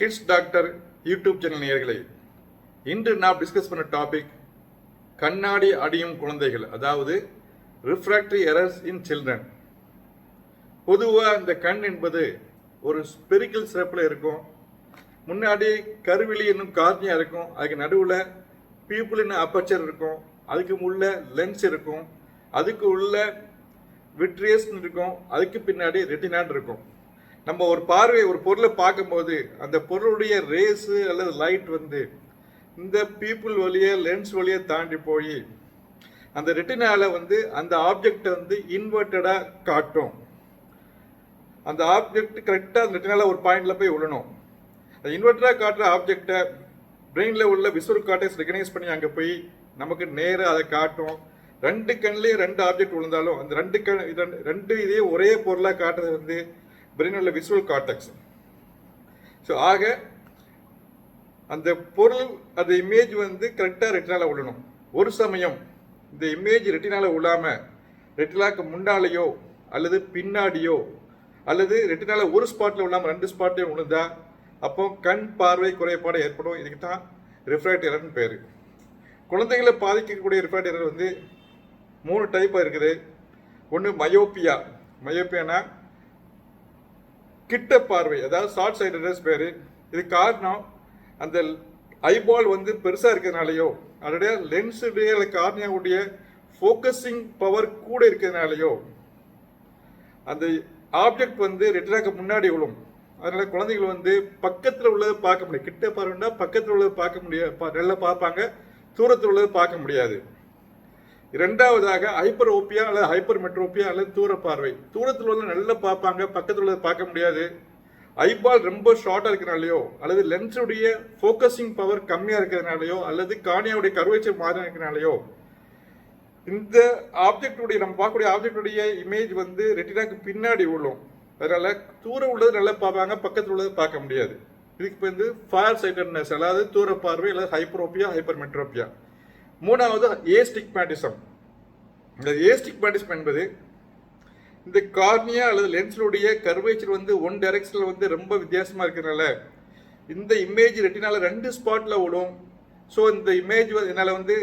Kids doctor YouTube channel நேயர்களே இன்று நாம் டிஸ்கஸ் பண்ண டாபிக் கண்ணாடி அடியும் குழந்தைகள் அதாவது ரிஃப்ராக்டரி எரர்ஸ் இன் சில்ட்ரன் பொதுவாக இந்த கண் என்பது ஒரு ஸ்பெரிக்கல் சிறப்பில் இருக்கும். முன்னாடி கருவிழி என்னும் கார்னியாக இருக்கும். அதுக்கு நடுவில் பீப்புள் இன்னும் அப்பச்சர் இருக்கும். அதுக்கு உள்ள லென்ஸ் இருக்கும். அதுக்கு உள்ள விட்ரியஸ் இருக்கும். அதுக்கு பின்னாடி ரெட்டினான் இருக்கும். நம்ம ஒரு பார்வை ஒரு பொருளை பார்க்கும்போது அந்த பொருளுடைய ரேஸு அல்லது லைட் வந்து இந்த பீப்புள் வழியே லென்ஸ் வழியே தாண்டி போய் அந்த ரெட்டினால வந்து அந்த ஆப்ஜெக்டை வந்து இன்வெர்ட்டடாக காட்டும். அந்த ஆப்ஜெக்ட் கரெக்டாக அந்த ரெட்டினால ஒரு பாயிண்டில் போய் விழணும் அந்த இன்வெர்ட்டடாக காட்டுற ஆப்ஜெக்டை பிரெயினில் உள்ள விசுவல் கார்டெக்ஸ் ரெகனைஸ் பண்ணி அங்கே போய் நமக்கு நேராக அதை காட்டும். ரெண்டு கண்லேயும் ரெண்டு ஆப்ஜெக்ட் விழுந்தாலும் அந்த ரெண்டு கண் ரெண்டு ரெண்டு இதையும் ஒரே பொருளாக காட்டுறது வந்து பிரெயினில் உள்ள விசுவல் கார்டெக்ஸ் ஸோ ஆக அந்த பொருள் அந்த இமேஜ் வந்து கரெக்டாக ரெட்டினால விழணும் ஒரு சமயம் இந்த இமேஜ் ரெட்டினால விழாமல் ரெட்டினாக்கு முன்னாலேயோ அல்லது பின்னாடியோ அல்லது ரெட்டினால ஒரு ஸ்பாட்டில் விழாமல் ரெண்டு ஸ்பாட்லேயும் விழுந்தா அப்போ கண் பார்வை குறைபாடு ஏற்படும். இதுக்கு தான் ரிஃப்ராக்ட் எரர்னு பேர். குழந்தைகளை பாதிக்கக்கூடிய ரிஃப்ராக்ட் எரர் வந்து மூணு டைப்பாக இருக்குது. ஒன்று மயோப்பியா மயோப்பியானா கிட்ட பார்வை அதாவது ஷார்ட் சைடட்னஸ் பேர். இது காரணம் அந்த ஐபால் வந்து பெருசாக இருக்கிறதுனாலையோ அதோடைய லென்ஸுடைய கார்னியாவுடைய ஃபோக்கஸிங் பவர் கூட இருக்கிறதுனாலையோ அந்த ஆப்ஜெக்ட் வந்து ரெட்டினாக்கு முன்னாடி விழும். அதனால குழந்தைகள் வந்து பக்கத்தில் உள்ளதை பார்க்க முடியாது. கிட்ட பார்வைன்னா பக்கத்தில் உள்ளதை பார்க்க முடியாது. நல்லா பார்ப்பாங்க. தூரத்தில் உள்ளதை பார்க்க முடியாது. இரண்டாவதாக ஹைப்பர் ஓப்பியா அல்லது ஹைப்பர் மெட்ரோப்பியா அல்லது தூர பார்வை தூரத்தில் உள்ள நல்லா பார்ப்பாங்க பக்கத்தில் உள்ளதை பார்க்க முடியாது. ஐபால் ரொம்ப ஷார்ட்டாக இருக்கிறனாலையோ அல்லது லென்ஸுடைய ஃபோக்கஸிங் பவர் கம்மியாக இருக்கிறதுனாலையோ அல்லது காணியாவுடைய கருவேச்சர் மாறி இருக்கிறனாலையோ இந்த ஆப்ஜெக்டுடைய நம்ம பார்க்கக்கூடிய ஆப்ஜெக்டுடைய இமேஜ் வந்து ரெட்டினாக்கு பின்னாடி விழும். அதனால தூரம் உள்ளது நல்லா பார்ப்பாங்க பக்கத்தில் உள்ளது பார்க்க முடியாது. இதுக்கு இப்போ வந்து ஃபார் சைட்டட்னஸ் அதாவது தூர பார்வை அல்லது ஹைப்ரோப்பியா ஹைப்பர் மெட்ரோப்பியா மூணாவது ஏஸ்டிக்மேட்டிசம் இந்த ஏஸ்டிக்மேட்டிசம் என்பது இந்த கார்னியா அல்லது லென்ஸுடைய கர்வேச்சர் வந்து ஒன் டைரக்ஷனில் வந்து ரொம்ப வித்தியாசமாக இருக்கிறனால இந்த இமேஜ் ரெட்டினால ரெண்டு ஸ்பாட்டில் விடும் ஸோ இந்த இமேஜ் என்னால் வந்து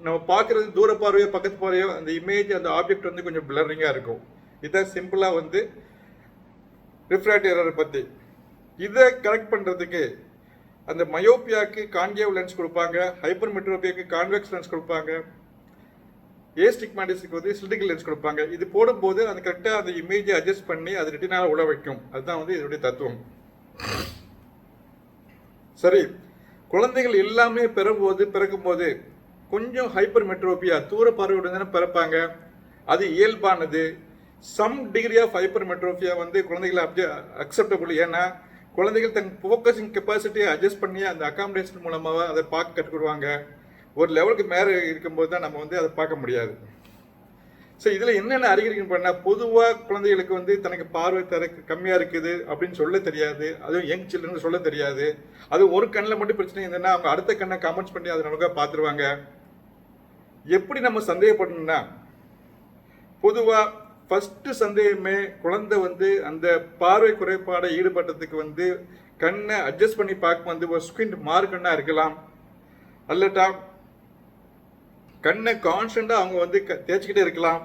நம்ம பார்க்குறது தூர பார்வையோ பக்கத்து பார்வையோ அந்த இமேஜ் அந்த ஆப்ஜெக்ட் வந்து கொஞ்சம் பிளரிங்காக இருக்கும். இதான் சிம்பிளாக வந்து ரிஃப்ராக்ட் எரரை பற்றி இதை கரெக்ட் பண்ணுறதுக்கு அந்த மயோப்பியாக்கு கான்கேவ் லென்ஸ் கொடுப்பாங்க ஹைப்பர் மெட்ரோப்பியாக்கு கான்வெக்ஸ் லென்ஸ் கொடுப்பாங்க. ஏஸ்டிக்மாட்டிஸ்க்கு வந்து சிலிட்டிக்கல் லென்ஸ் கொடுப்பாங்க. இது போடும்போது அந்த கரெக்டாக அந்த இமேஜை அட்ஜஸ்ட் பண்ணி அது ரெட்டினால உழ வைக்கும். அதுதான் வந்து இதனுடைய தத்துவம். சரி. குழந்தைகள் எல்லாமே பெறும்போது பிறக்கும்போது கொஞ்சம் ஹைப்பர் மெட்ரோபியா தூர பார்வையுடன் தானே பிறப்பாங்க. அது இயல்பானது. Some degree of hypermetropia வந்து குழந்தைகளை அப்ஜ அக்செப்டபுள் ஏன்னா குழந்தைகள் தன் ஃபோக்கஸிங் கெப்பாசிட்டியை அட்ஜஸ்ட் பண்ணி அந்த அகாமடேஷன் மூலமாக அதை பார்க்க கற்றுக்குருவாங்க ஒரு லெவலுக்கு மேலே இருக்கும்போது தான் நம்ம வந்து அதை பார்க்க முடியாது. ஸோ இதில் என்னென்ன அறிகுறிகள் பண்ணால் பொதுவாக குழந்தைகளுக்கு வந்து தனக்கு பார்வை தர கம்மியாக இருக்குது அப்படின்னு சொல்ல தெரியாது. அதுவும் யங் சில்ட்ரன் சொல்ல தெரியாது. அது ஒரு கண்ணில் மட்டும் பிரச்சனை இருந்ததுன்னா அவங்க அடுத்த கண்ணை கமெண்ட்ஸ் பண்ணி அதை நமக்காக பார்த்துருவாங்க. எப்படி நம்ம சந்தேகப்படணும்னா பொதுவாக ஃபஸ்ட்டு சந்தேகமே குழந்தை வந்து அந்த பார்வை குறைபாடை ஈடுபட்டதுக்கு வந்து கண்ணை அட்ஜஸ்ட் பண்ணி பார்க்கும் வந்து ஒரு ஸ்கின் மார்க்கண்ணாக இருக்கலாம். அல்லட்டா கண்ணை கான்ஸ்டண்டாக அவங்க வந்து க- தேய்ச்சிக்கிட்டே இருக்கலாம்.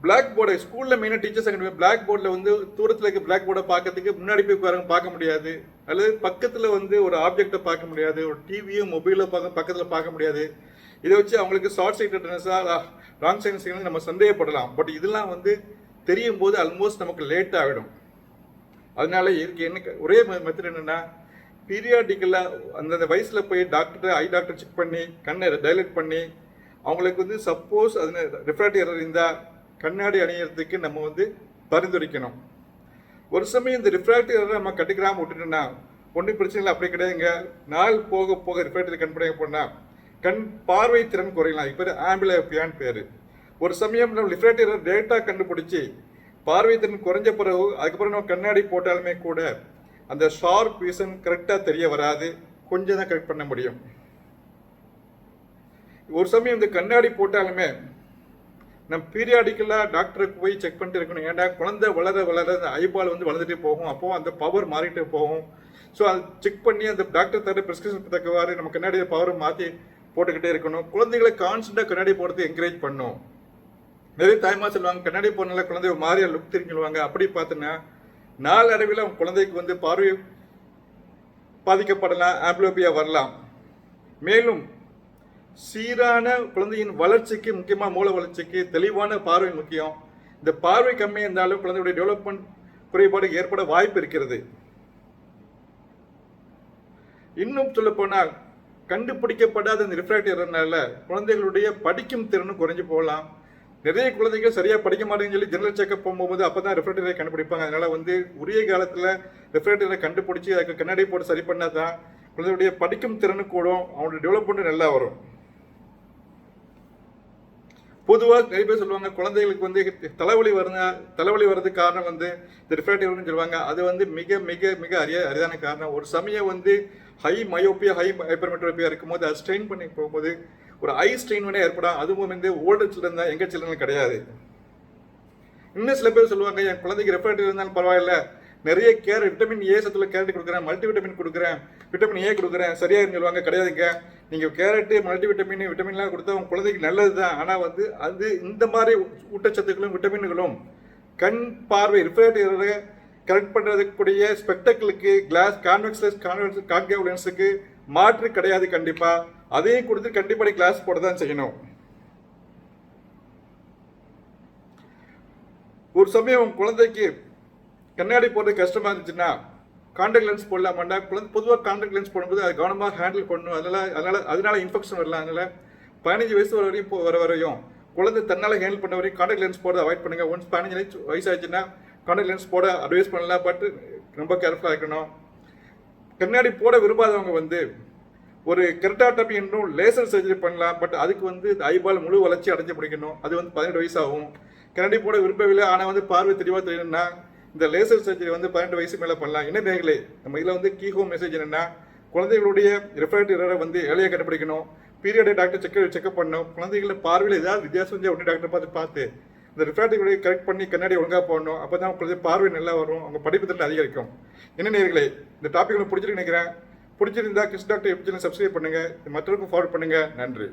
பிளாக் போர்டை ஸ்கூலில் மெயினாக டீச்சர்ஸ் அங்கே பிளாக் போர்டில் வந்து தூரத்தில் இருக்க பிளாக் போர்டை பார்க்கறதுக்கு முன்னாடி போய் பாருங்க பார்க்க முடியாது. அல்லது பக்கத்தில் வந்து ஒரு ஆப்ஜெக்டை பார்க்க முடியாது ஒரு டிவியோ மொபைலோ பார்க்க பக்கத்தில் பார்க்க முடியாது. இதை வச்சு அவங்களுக்கு ஷார்ட் சைட்டட்னஸாக ராங் சைட்னஸ் நம்ம சந்தேகப்படலாம். பட் இதெல்லாம் வந்து தெரியும் போது ஆல்மோஸ்ட் நமக்கு லேட் ஆகிடும் அதனால இதுக்கு என்ன ஒரே மெத்தட் என்னென்னா பீரியாடிக்கலாக அந்தந்த வயசில் போய் டாக்டர் ஐ டாக்டர் செக் பண்ணி கண்ணை டைலட் பண்ணி அவங்களுக்கு வந்து சப்போஸ் அது ரிஃப்ராக்டிவ் எரர் இருந்தால் கண்ணாடி அணியறதுக்கு நம்ம வந்து பரிந்துரைக்கணும். ஒரு சமயம் இந்த ரிஃப்ராக்டிவ் எரர் நம்ம கட்டுக்கிறாம விட்டுட்டோம்னா ஒன்றும் பிரச்சனை இல்லை அப்படி கிடையாதுங்க. நாள் போக போக ரிஃப்ராக்டர் கண் பண்ண போனால் கண் பார்வை திறன் குறையலாம். இப்போ ஆம்பிளோபியான்னு பேர். ஒரு சமயம் நம்ம ரிஃப்ராக்டிவ் எரர் கண்டுபிடிச்சி பார்வை திறன் குறைஞ்ச பிறகு அதுக்கப்புறம் நம்ம கண்ணாடி போட்டாலுமே கூட அந்த ஷார்ப் விஷன் கரெக்டாக தெரிய வராது கொஞ்சம் தான் கரெக்ட் பண்ண முடியும். ஒரு சமயம் இந்த கண்ணாடி போட்டாலுமே நம்ம பீரியாடிக்கலாக டாக்டருக்கு போய் செக் பண்ணிட்டு இருக்கணும். ஏன்டா குழந்தை வளர வளர அந்த ஐபால் வந்து வளர்ந்துட்டே போகும். அப்போ அந்த பவர் மாறிட்டே போகும். ஸோ அது செக் பண்ணி அந்த டாக்டர் தர ப்ரிஸ்கிரிப்ஷன் தக்கவாறு நம்ம கண்ணாடியை பவரை மாற்றி போட்டுக்கிட்டே இருக்கணும். குழந்தைகளை கான்ஸ்டண்ட்டாக கண்ணாடி போடுறது என்கரேஜ் பண்ணும். நிறைய தாய்மா சொல்லுவாங்க கண்ணாடி போனால குழந்தை ஒரு லுக் தெரிஞ்சுடுவாங்க அப்படி பார்த்தோன்னா நாளடைவில் அவங்க குழந்தைக்கு வந்து பார்வை பாதிக்கப்படலாம் ஆம்பிளோபியா வரலாம். மேலும் சீரான குழந்தையின் வளர்ச்சிக்கு முக்கியமாக மூல வளர்ச்சிக்கு தெளிவான பார்வை முக்கியம். இந்த பார்வை கம்மியாக இருந்தாலும் குழந்தையுடைய டெவலப்மெண்ட் குறைபாடு ஏற்பட வாய்ப்பு இருக்கிறது. இன்னும் சொல்லப்போனால் கண்டுபிடிக்கப்படாத இந்த ரிஃப்ராக்டர்னால குழந்தைகளுடைய படிக்கும் திறனும் குறைஞ்சு போகலாம். நிறைய குழந்தைகள் சரியா படிக்க மாட்டேங்குன்னு சொல்லி ஜெனரல் செக்அப் போகும்போது அப்போ தான் ரெஃப்ரிஜரேட்டரை கண்டுபிடிப்பாங்க. அதனால வந்து உரிய காலத்துல ரெஃப்ரிஜரேட்டரை கண்டுபிடிச்சி அதுக்கு கண்ணாடி போட்டு சரி பண்ணாதான் குழந்தையுடைய படிக்கும் திறனு கூடும் அவனுடைய டெவலப்மெண்ட் நல்லா வரும். பொதுவாக நிறைய பேர் சொல்லுவாங்க குழந்தைகளுக்கு வந்து தலைவலி வருங்க தலைவலி வர்றதுக்கு காரணம் வந்து இந்த ரிஃப்ராக்டிவ்னு சொல்லுவாங்க. அது வந்து மிக மிக மிக அரிய அரிதான காரணம். ஒரு சமயம் வந்து ஹை மயோப்பியா ஹை ஹைப்பர்மெட்ரோப்பியா இருக்கும்போது அது ஸ்ட்ரெயின் பண்ணி போகும்போது ஒரு ஐ ஸ்ட்ரெயின் வேணா ஏற்படும் அதுவும் வந்து ஓல்டு சில்ட்ரன் தான் எங்கள் சில்ட்ரன் கிடையாது. இன்னும் சில பேர் சொல்லுவாங்க என் குழந்தைக்கு ரெஃப்ராக்டிவ் இருந்தாலும் பரவாயில்ல. நிறைய கேர் விட்டமின் ஏ சத்துல கேரட் கொடுக்குறேன் மல்டி விட்டமின் கொடுக்குறேன் விட்டமின் ஏ கொடுக்குறேன். சரியாக சொல்லுவாங்க கிடையாதுங்க. நீங்கள் கேரட்டு மல்டி விட்டமின் விட்டமின்லாம் கொடுத்தா உங்கள் குழந்தைக்கு நல்லது தான் ஆனால் வந்து அது இந்த மாதிரி ஊட்டச்சத்துக்களும் விட்டமின்களும் கண் பார்வை ரிஃப்ராக்டிவ் கரெக்ட் பண்ணுறதுக்குரிய ஸ்பெக்டக்கிளுக்கு கிளாஸ் கான்வெக்ஸ் கான்வெக்ஸ் கான்கேவ் லென்ஸுக்கு மாற்று கிடையாது கண்டிப்பாக அதையும் கொடுத்து கண்டிப்பாக கிளாஸ் போட தான் செய்யணும். ஒரு சமயம் குழந்தைக்கு கண்ணாடி போடுறது கஷ்டமா இருந்துச்சுன்னா கான்டாக்ட் லென்ஸ் போடலாமாண்டா? குழந்தை பொதுவாக கான்டாக்ட் லென்ஸ் போடும்போது அது கவனமாக ஹேண்டில் பண்ணணும். அதனால அதனால அதனால இன்ஃபெக்ஷன் வரலாம். அதனால பதினஞ்சு வயசு வர வரையும் போ- வர வரையும் குழந்தை தன்னால் ஹேண்டில் பண்ண வரையும் கான்டாக்ட் லென்ஸ் போட அவாய்ட் பண்ணுங்க. ஒன்ஸ் பதினஞ்சு வயசு வயசு ஆச்சுன்னா கான்டாக்ட் லென்ஸ் போட அட்வைஸ் பண்ணலாம். பட் ரொம்ப கேர்ஃபுல்லாக இருக்கணும். கண்ணாடி போட விரும்பாதவங்க வந்து ஒரு கெரட்டாட்டமி என்றும் லேசர் சர்ஜரி பண்ணலாம் பட் அதுக்கு வந்து ஐபால் முழு வளர்ச்சி அடைஞ்சு பிடிக்கணும். அது வந்து பதினெட்டு வயசு ஆகும் கண்ணாடி போட விரும்பவில்லை ஆனால் வந்து பார்வை தெளிவாக தெரியணும்னா இந்த லேசர் சர்ஜரி வந்து பன்னெண்டு வயசு மேலே பண்ணலாம். என்ன நேர்களே நம்ம இதில் வந்து கீ ஹோம் மெசேஜ் என்னென்னா குழந்தைகளுடைய ரெஃப்ராக்டிவ் வந்து ஏழையாக கண்டுபிடிக்கணும். பீரியடை டாக்டர் செக் செக்அப் பண்ணணும். குழந்தைகளை பார்வையில் ஏதாவது வித்தியாசம் வந்து உடனே டாக்டர் பார்த்து பார்த்து இந்த ரிஃப்ராக்டிவ் கரெக்ட் பண்ணி கண்ணாடி ஒழுங்காக போடணும். அப்போ தான் குழந்தை பார்வை நல்லா வரும். அவங்க படிப்பு திறன் அதிகரிக்கும். என்ன நேர்களே இந்த டாபிக் உங்களுக்கு பிடிச்சிருக்கு நினைக்கிறேன். பிடிச்சிருந்தா கிறிஸ் டாக்டர் எப்படி சப்ஸ்கிரைப் பண்ணுங்க. மற்றவருக்கும் ஃபார்வர்ட் பண்ணுங்க. நன்றி.